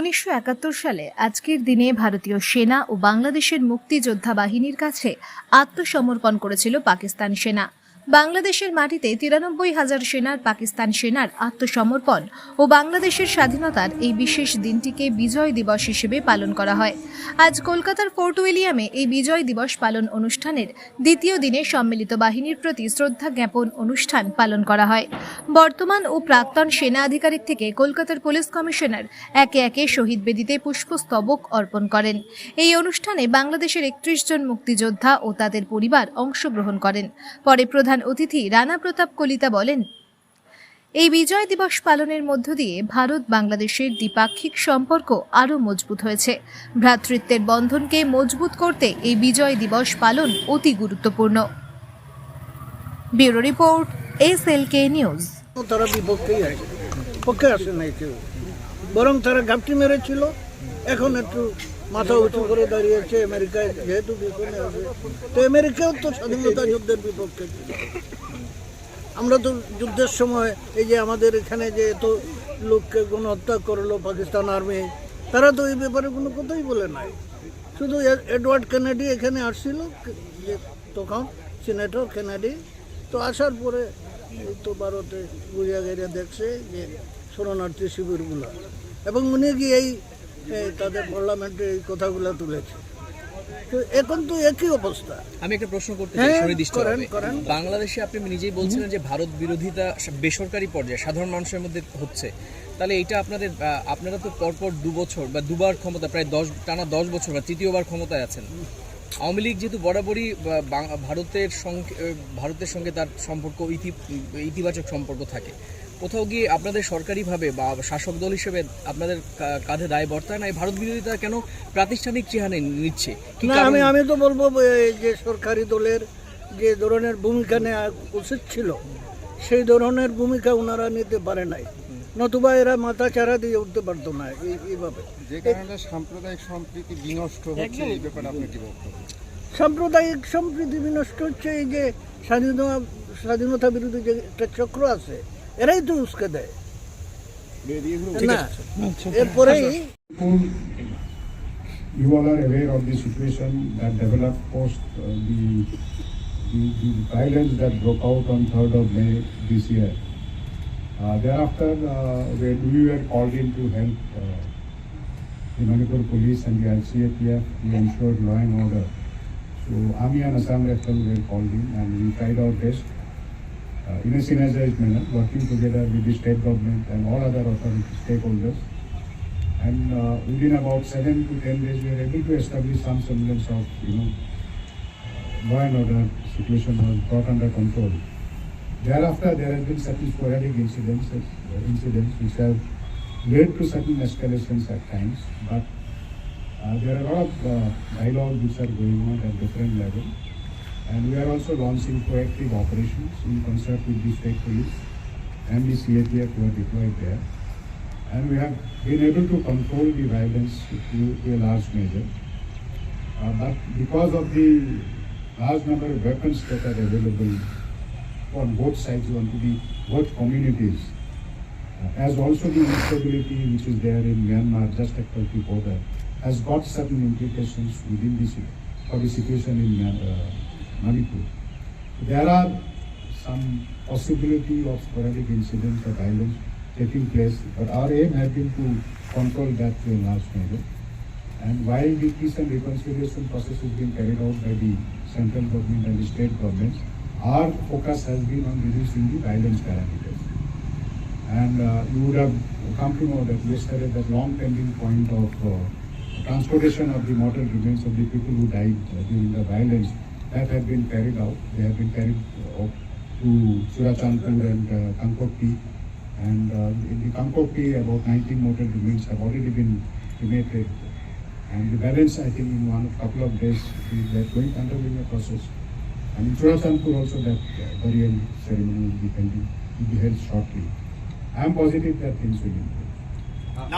উনিশশো একাত্তর সালে আজকের দিনে ভারতীয় সেনা ও বাংলাদেশের মুক্তিযোদ্ধা বাহিনীর কাছে আত্মসমর্পণ করেছিল পাকিস্তান সেনা। বাংলাদেশের মাটিতে তিরানব্বই হাজার সেনার পাকিস্তান সেনার আত্মসমর্পণ ও বাংলাদেশের স্বাধীনতার এই বিশেষ দিনটিকে বিজয় দিবস হিসেবে পালন করা হয়। আজ কলকাতার ফোর্ট উইলিয়ামে এই বিজয় দিবস পালন অনুষ্ঠানের দ্বিতীয় দিনে সম্মিলিত বাহিনীর প্রতি শ্রদ্ধা জ্ঞাপন অনুষ্ঠান পালন করা হয়। বর্তমান ও প্রাক্তন সেনা আধিকারিক থেকে কলকাতার পুলিশ কমিশনার একে একে শহীদ বেদিতে পুষ্পস্তবক অর্পণ করেন। এই অনুষ্ঠানে বাংলাদেশের একত্রিশ জন মুক্তিযোদ্ধা ও তাদের পরিবার অংশগ্রহণ করেন। পরে প্রধান অতিথি রানা প্রতাপ কলিতা বলেন, এই বিজয় দিবস পালনের মধ্য দিয়ে ভারত বাংলাদেশের দ্বিপাক্ষিক সম্পর্ক আরও মজবুত হয়েছে। ভ্রাতৃত্বের বন্ধনকে মজবুত করতে এই বিজয় দিবস পালন অতি গুরুত্বপূর্ণ। Bureau report S L K news. তারা বিপক্ষেই আছে পক্ষে আসে নাই কেউ। বরং তারা ঘাপটি মেরেছিল, এখন একটু মাথা উঁচু করে দাঁড়িয়েছে আমেরিকায়, যেহেতু পিছনে আছে। তো আমেরিকাও তো স্বাধীনতা যুদ্ধের বিপক্ষে ছিল। আমরা তো যুদ্ধের সময় এই যে আমাদের এখানে যে এত লোককে গণহত্যা করল পাকিস্তান আর্মি, তারা তো এই ব্যাপারে কোনো কথাই বলে নাই। শুধু এডওয়ার্ড কেনেডি এখানে আসছিল, যে তখন সিনেটর কেনেডি। তো আসার পরে তো ভারতে বুঝিয়া গেড়ে দেখছে যে শরণার্থী শিবিরগুলো। এবং উনি এই এই তাদের পার্লামেন্টে এই কথাগুলো তুলেছে। এখন তো একই অবস্থা। আমি একটা প্রশ্ন করতে হ্যাঁ, চাই সুনির্দিষ্ট করেন। বাংলাদেশে আপনি নিজেই বলছিলেন যে ভারত বিরোধিতা বেসরকারি পর্যায়ে সাধারণ মানুষের মধ্যে হচ্ছে। তাহলে এটা আপনাদের আপনারা তো পরপর দু বছর বা দুবার ক্ষমতা প্রায় দশ টানা দশ বছর বা তৃতীয়বার ক্ষমতায় আছেন। আওয়ামী লীগ যেহেতু বরাবরই ভারতের সঙ্গে ভারতের সঙ্গে তার সম্পর্ক ইতি ইতিবাচক সম্পর্ক থাকে। কোথাও গিয়ে আপনাদের সরকারিভাবে বা শাসক দল হিসেবে আপনাদের কাঁধে দায় বর্তায় না? এই ভারত বিরোধিতা কেন প্রাতিষ্ঠানিক চেহারা নিচ্ছে? না আমি আমি তো বলব এই যে সরকারি দলের যে ধরনের ভূমিকা নেওয়া উচিত ছিল সেই ধরনের ভূমিকা ওনারা নিতে পারে নাই। নতুবা এরা মাথা চারা দিয়ে উঠতে পারতো না এইভাবে। যে কারণে সাম্প্রদায়িক সম্প্রীতি বিনষ্ট হচ্ছে এই ব্যাপারে আপনার কি বক্তব্য সাম্প্রদায়িক সম্প্রীতি বিনষ্ট হচ্ছে এই যে স্বাধীনতা স্বাধীনতা বিরোধী যে একটা চক্র আছে এরাই তো উস্কে দেয় না এরপরেই you all are aware of the situation that developed post uh, the, the, the violence that broke out on 3rd of May this year. Uh, thereafter, uh, when we were called in to help uh, the Manipur police and the ICAPF to ensure law and order. So Army and Assam Rifle were called in and we tried our best uh, in a synergized manner, working together with the state government and all other authority stakeholders and uh, within about seven to ten days, we were able to establish some semblance of, you know, uh, law and order situation was brought under control. Thereafter, there has been certain sporadic incidents, uh, incidents which have led to certain escalations at times, but uh, there are a lot of uh, dialogue which are going on at different levels. And we are also launching proactive operations in concert with the state police and the CAPF who are deployed there and we have been able to control the violence to, to a large measure. Uh, but because of the large number of weapons that are available on both sides, on to the both communities, uh, as also the instability which is there in Myanmar just across the border, has got certain implications within the si- for the situation in Myanmar. uh, Manipur. There are some possibility of sporadic incidents of violence taking place, but our aim has been to control that to a large measure. And while the peace and reconciliation process is being carried out by the central government and the state governments, our focus has been on reducing the violence parameters. And uh, you would have come to know that yesterday that long pending point of uh, transportation of the mortal remains of the people who died uh, during the violence, that had been carried out. They have been carried uh, out to Surachandpur and uh. And uh, in the about 19 mortal remains have already been cremated. And the balance, I think, in one couple of days, we are going undergoing a process. And in Surachandpur also that uh, burial ceremony will be pending, will be held shortly. I am positive that things will improve.